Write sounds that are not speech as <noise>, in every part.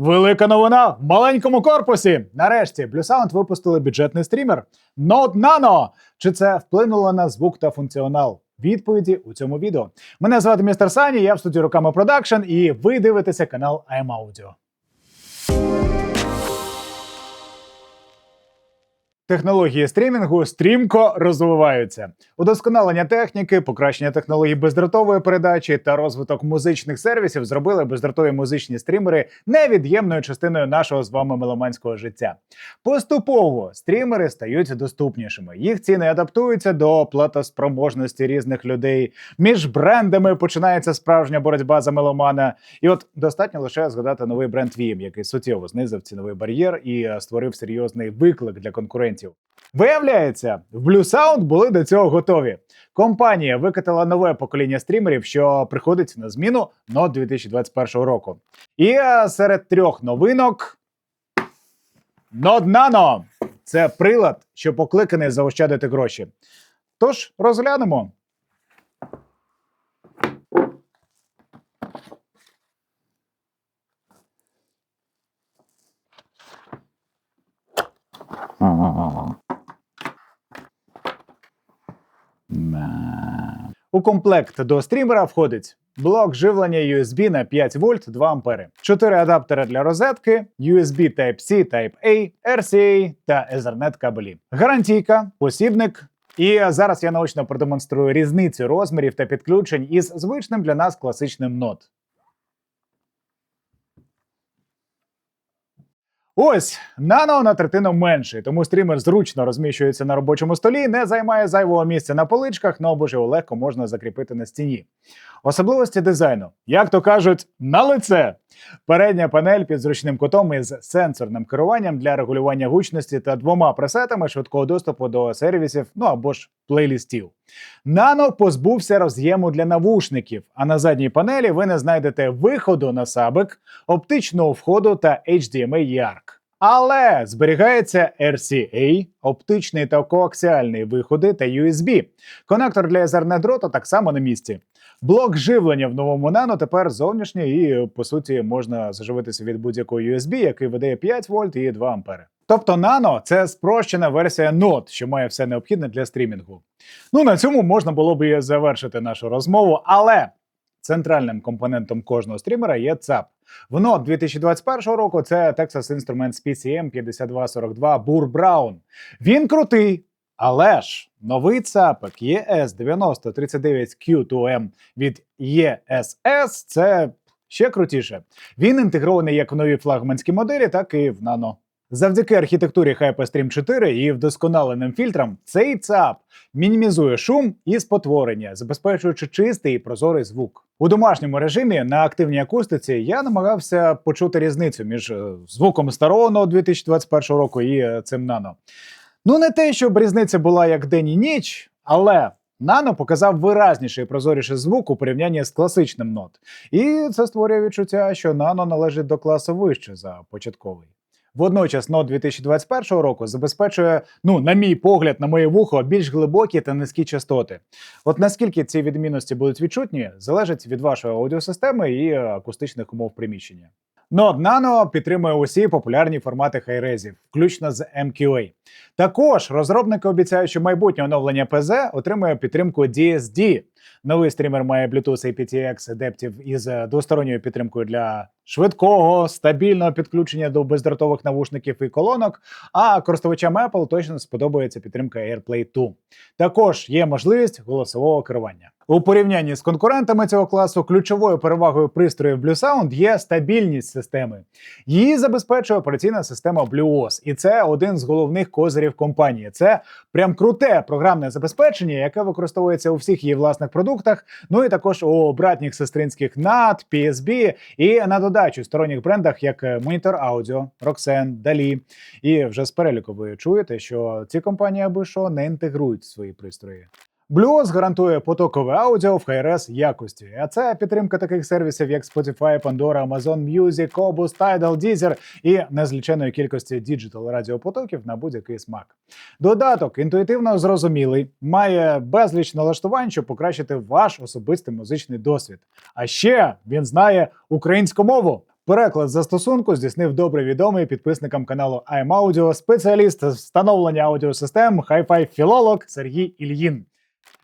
Велика новина в маленькому корпусі. Нарешті Sound випустили бюджетний стрімер Note Nano. Чи це вплинуло на звук та функціонал? Відповіді у цьому відео. Мене звати містер Сані, я в студії руками продакшн, і ви дивитеся канал I'm Audio. Технології стрімінгу стрімко розвиваються. Удосконалення техніки, покращення технологій бездротової передачі та розвиток музичних сервісів зробили бездротові музичні стрімери невід'ємною частиною нашого з вами меломанського життя. Поступово стрімери стають доступнішими. Їх ціни адаптуються до платоспроможності різних людей. Між брендами починається справжня боротьба за меломана. І от достатньо лише згадати новий бренд Vim, який суттєво знизив ціновий бар'єр і е, створив серйозний виклик для конкурентів. Виявляється, в Blue Sound були до цього готові. Компанія викатила нове покоління стрімерів, що приходить на зміну но 2021 року. І е, серед трьох новинок Note Nano – це прилад, що покликаний заощадити гроші. Тож розглянемо. У комплект до стрімера входить блок живлення USB на 5 вольт 2 ампери, 4 адаптери для розетки, USB Type-C, Type-A, RCA та Ethernet кабелі, гарантійка, посібник. І зараз я наочно продемонструю різницю розмірів та підключень із звичним для нас класичним нот. Ось нано на третину менший, тому стрімер зручно розміщується на робочому столі, не займає зайвого місця на поличках, ну або ж його легко можна закріпити на стіні. Особливості дизайну, як то кажуть, на лице. Передня панель під зручним кутом із сенсорним керуванням для регулювання гучності та двома пресетами швидкого доступу до сервісів, ну або ж плейлістів. Нано позбувся роз'єму для навушників, а на задній панелі ви не знайдете виходу на сабик, оптичного входу та HDMI YARC. Але зберігається RCA, оптичний та коаксіальний виходи та USB. Конектор для Ethernet дроту так само на місці. Блок живлення в новому Nano тепер зовнішній і, по суті, можна заживитися від будь-якого USB, який видає 5 вольт і 2 ампери. Тобто Nano – це спрощена версія Note, що має все необхідне для стрімінгу. Ну на цьому можна було б і завершити нашу розмову, але центральним компонентом кожного стрімера є ЦАП. В Note 2021 року це Texas Instruments PCM 5242 Burr Brown. Він крутий, але ж новий цапик ES9039Q2M від ESS – це ще крутіше. Він інтегрований як в нові флагманські моделі, так і в нано. Завдяки архітектурі HyperStream 4 і вдосконаленим фільтрам цей ЦАП мінімізує шум і спотворення, забезпечуючи чистий і прозорий звук. У домашньому режимі на активній акустиці я намагався почути різницю між е, звуком старого Note 2021 року і е, цим нано. Ну не те, щоб різниця була як день і ніч, але Нано показав виразніший і прозоріший звук у порівнянні з класичним нот. І це створює відчуття, що нано належить до класу вище за початковий. Водночас Note 2021 року забезпечує, ну, на мій погляд, на моє вухо, більш глибокі та низькі частоти. От наскільки ці відмінності будуть відчутні, залежить від вашої аудіосистеми і акустичних умов приміщення. Node Nano підтримує усі популярні формати хайрезів, включно з MQA. Також розробники обіцяють, що майбутнє оновлення PZ отримує підтримку DSD. Новий стрімер має Bluetooth aptX адептів із е, двосторонньою підтримкою для швидкого, стабільного підключення до бездротових навушників і колонок. А користувачам Apple точно сподобається підтримка AirPlay 2. Також є можливість голосового керування. У порівнянні з конкурентами цього класу ключовою перевагою пристроїв Blue Sound є стабільність системи. Її забезпечує операційна система BlueOS, і це один з головних козирів компанії. Це прям круте програмне забезпечення, яке використовується у всіх її власних продуктах. Ну і також у братніх сестринських NAT, PSB і на додачу сторонніх брендах, як Monitor Audio, Roxen, Dali. І вже з переліку ви чуєте, що ці компанії аби що не інтегрують свої пристрої. BlueOS гарантує потокове аудіо в HRS якості, а це підтримка таких сервісів, як Spotify, Pandora, Amazon Music, Qobuz, Tidal, Deezer і незліченої кількості діджитал радіопотоків на будь-який смак. Додаток інтуїтивно зрозумілий, має безліч налаштувань, щоб покращити ваш особистий музичний досвід. А ще він знає українську мову. Переклад застосунку здійснив добре відомий підписникам каналу iMaudio спеціаліст встановлення аудіосистем Hi-Fi філолог Сергій Ільїн.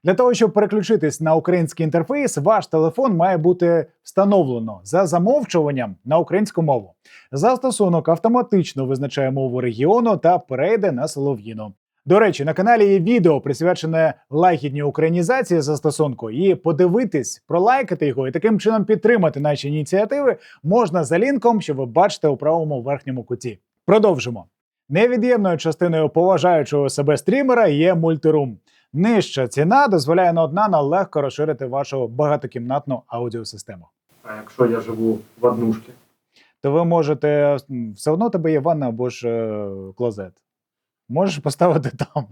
Для того, щоб переключитись на український інтерфейс, ваш телефон має бути встановлено за замовчуванням на українську мову. Застосунок автоматично визначає мову регіону та перейде на солов'їну. До речі, на каналі є відео присвячене лагідній українізації застосунку. І подивитись, пролайкати його і таким чином підтримати наші ініціативи можна за лінком, що ви бачите у правому верхньому куті. Продовжимо. Невід'ємною частиною поважаючого себе стрімера є мультирум. Нижча ціна дозволяє на одна легко розширити вашу багатокімнатну аудіосистему. А якщо я живу в однушці? То ви можете все одно тебе є ванна або ж е, клозет. Можеш поставити там.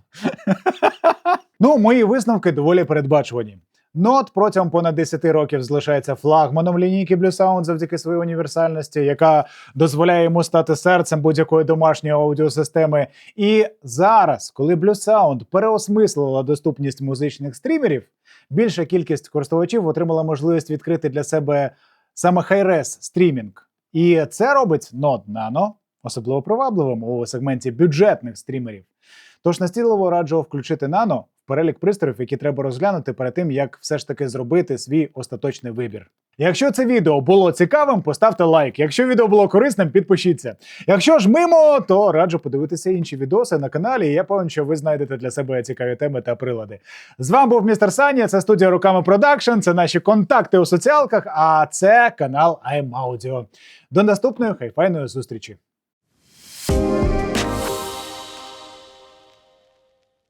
<laughs> ну, мої висновки доволі передбачувані. Нот протягом понад 10 років залишається флагманом лінійки Blue Sound завдяки своїй універсальності, яка дозволяє йому стати серцем будь-якої домашньої аудіосистеми. І зараз, коли Blue Sound переосмислила доступність музичних стрімерів, більша кількість користувачів отримала можливість відкрити для себе саме high-res стрімінг. І це робить Node Nano особливо привабливим у сегменті бюджетних стрімерів. Тож настійливо раджу включити Nano в перелік пристроїв, які треба розглянути перед тим, як все ж таки зробити свій остаточний вибір. Якщо це відео було цікавим, поставте лайк. Якщо відео було корисним, підпишіться. Якщо ж мимо, то раджу подивитися інші відоси на каналі. і Я певен, що ви знайдете для себе цікаві теми та прилади. З вами був містер Саня. Це студія Руками Продакшн. Це наші контакти у соціалках. А це канал iMaudio. До наступної хайфайної зустрічі.